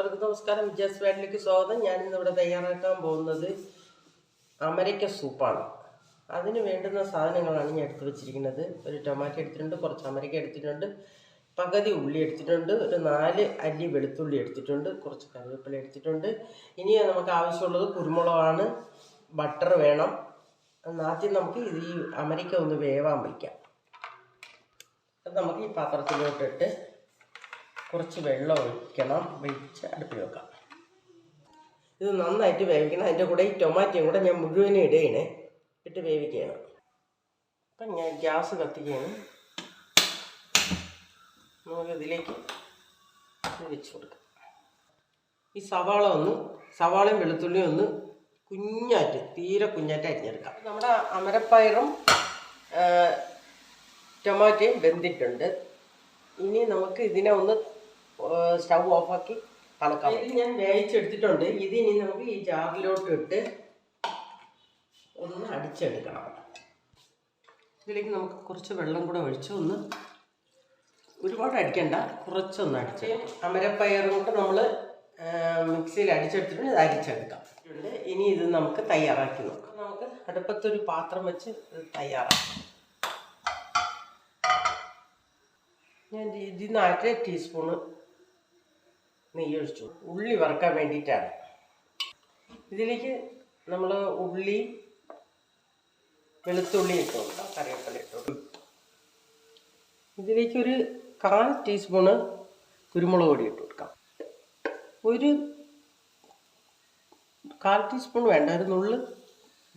നമസ്കാരം. വിജയസ് വാഡിലേക്ക് സ്വാഗതം. ഞാനിന്ന് ഇവിടെ തയ്യാറാക്കാൻ പോകുന്നത് അമരയ്ക്ക സൂപ്പാണ്. അതിന് വേണ്ടുന്ന സാധനങ്ങളാണ് ഞാൻ എടുത്തു വെച്ചിരിക്കുന്നത്. ഒരു ടൊമാറ്റോ എടുത്തിട്ടുണ്ട് കുറച്ച് അമരയ്ക്ക എടുത്തിട്ടുണ്ട് പകുതി ഉള്ളി എടുത്തിട്ടുണ്ട് ഒരു നാല് അല്ലി വെളുത്തുള്ളി എടുത്തിട്ടുണ്ട് കുറച്ച് കറിവേപ്പില എടുത്തിട്ടുണ്ട്. ഇനി നമുക്ക് ആവശ്യമുള്ളത് കുരുമുളകാണ് ബട്ടർ വേണം. എന്നാദ്യം നമുക്ക് ഈ അമരയ്ക്ക ഒന്ന് വേവാൻ വയ്ക്കാം അത് നമുക്ക് ഈ പാത്രത്തിലോട്ടിട്ട് കുറച്ച് വെള്ളം ഒഴിക്കണം. ഒഴിച്ച് അടുപ്പിൽ വെക്കാം. ഇത് നന്നായിട്ട് വേവിക്കണം. അതിന്റെ കൂടെ ഈ ടൊമാറ്റോയും കൂടെ ഞാൻ മുഴുവനും ഇടയണേ ഇട്ട് വേവിക്കുകയാണ് അപ്പം ഞാൻ ഗ്യാസ് കത്തിക്കുകയാണ്. നമുക്ക് ഇതിലേക്ക് ഇത് വെച്ച് കൊടുക്കാം. ഈ സവാള ഒന്ന് സവാളയും വെളുത്തുള്ളിയും ഒന്ന് കുഞ്ഞായിട്ട് തീരെ കുഞ്ഞായിട്ട് അരിഞ്ഞെടുക്കാം. നമ്മുടെ അമരപ്പയറും ടൊമാറ്റോയും വെന്തിട്ടുണ്ട്. ഇനി നമുക്ക് ഇതിനെ ഒന്ന് സ്റ്റൗ ഓഫാക്കി തണുക്കാം ഇത് ഞാൻ വേവിച്ചെടുത്തിട്ടുണ്ട്. ഇത് ഇനി നമുക്ക് ഈ ജാറിലോട്ട് ഇട്ട് ഒന്ന് അടിച്ചെടുക്കണം. ഇതിലേക്ക് നമുക്ക് കുറച്ച് വെള്ളം കൂടെ ഒഴിച്ച് ഒന്ന് ഒരുപാട് അടിക്കണ്ട. കുറച്ചൊന്ന് അടിച്ച് അമരപ്പയറും കൂടെ നമ്മൾ മിക്സിയിൽ അടിച്ചെടുത്തിട്ട് ഇത് അരിച്ചെടുക്കാം. ഇനി ഇത് നമുക്ക് തയ്യാറാക്കി നോക്കാം. നമുക്ക് അടുപ്പത്തൊരു പാത്രം വെച്ച് ഇത് തയ്യാറാക്കാം. ഞാൻ ഇതിൽ നിന്ന് അര ടീസ്പൂണ് നെയ്യ് ഒഴിച്ചു ഉള്ളി വറുക്കാൻ വേണ്ടിയിട്ടാണ്. ഇതിലേക്ക് നമ്മൾ ഉള്ളി വെളുത്തുള്ളി ഇട്ട് കൊടുക്കാം. കറിവേപ്പില ഇട്ട് കൊടുക്കാം. ഇതിലേക്ക് ഒരു കാൽ ടീസ്പൂണ് കുരുമുളക് പൊടി ഇട്ട് കൊടുക്കാം. ഒരു കാൽ ടീസ്പൂൺ വേണ്ട ഒരു നുള്ള്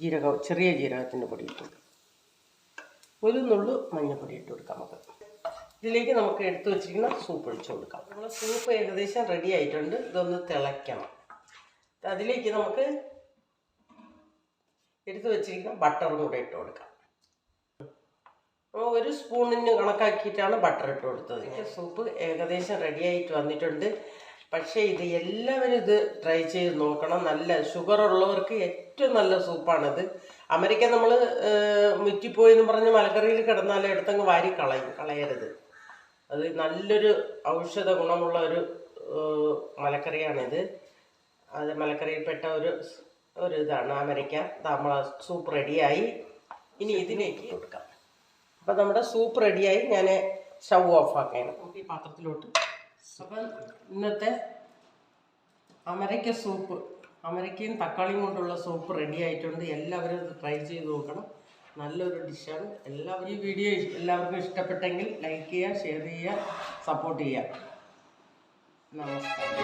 ജീരകം ചെറിയ ജീരകത്തിന്റെ പൊടി ഇട്ട് കൊടുക്കാം. ഒരു നുള്ളു മഞ്ഞൾപ്പൊടി ഇട്ട് കൊടുക്കാം. ഇതിലേക്ക് നമുക്ക് എടുത്തു വെച്ചിരിക്കുന്ന സൂപ്പ് ഒഴിച്ചു കൊടുക്കാം. നമ്മൾ സൂപ്പ് ഏകദേശം റെഡി ആയിട്ടുണ്ട്. ഇതൊന്ന് തിളയ്ക്കണം. അതിലേക്ക് നമുക്ക് എടുത്തു വെച്ചിരിക്കുന്ന ബട്ടറും കൂടെ ഇട്ട് കൊടുക്കാം. ഒരു സ്പൂണിന് കണക്കാക്കിയിട്ടാണ് ബട്ടർ ഇട്ട് കൊടുത്തത്. സൂപ്പ് ഏകദേശം റെഡി ആയിട്ട് വന്നിട്ടുണ്ട്. പക്ഷേ ഇത് എല്ലാവരും ഇത് ട്രൈ ചെയ്ത് നോക്കണം. നല്ല ഷുഗർ ഉള്ളവർക്ക് ഏറ്റവും നല്ല സൂപ്പാണിത് അമേരിക്ക നമ്മൾ മുറ്റിപ്പോയി എന്ന് പറഞ്ഞ് മലക്കറിയിൽ കിടന്നാൽ എടുത്തങ്ങ് വാരി കളയും കളയരുത്. അത് നല്ലൊരു ഔഷധ ഗുണമുള്ള ഒരു മലക്കറിയാണ് മലക്കറിയാണിത്. അത് മലക്കറിയിൽപ്പെട്ട ഒരു ഒരു ഇതാണ് അമേരിക്ക നമ്മളെ സൂപ്പ് റെഡിയായി. ഇനി ഇതിലേക്ക് കൊടുക്കാം അപ്പം നമ്മുടെ സൂപ്പ് റെഡിയായി. ഞാൻ സ്റ്റൗ ഓഫ് ആക്കണം നമുക്ക് ഈ പാത്രത്തിലോട്ട്. അപ്പം ഇന്നത്തെ അമരയ്ക്ക സൂപ്പ് അമരയ്ക്കയും തക്കാളിയും കൊണ്ടുള്ള സൂപ്പ് റെഡി ആയിട്ടുണ്ട് എല്ലാവരും ട്രൈ ചെയ്ത് നോക്കണം. നല്ലൊരു ഡിഷാണ്. എല്ലാവരും ഈ വീഡിയോ എല്ലാവർക്കും ഇഷ്ടപ്പെട്ടെങ്കിൽ ലൈക്ക് ചെയ്യുക ഷെയർ ചെയ്യുക സപ്പോർട്ട് ചെയ്യുക. നമസ്കാരം.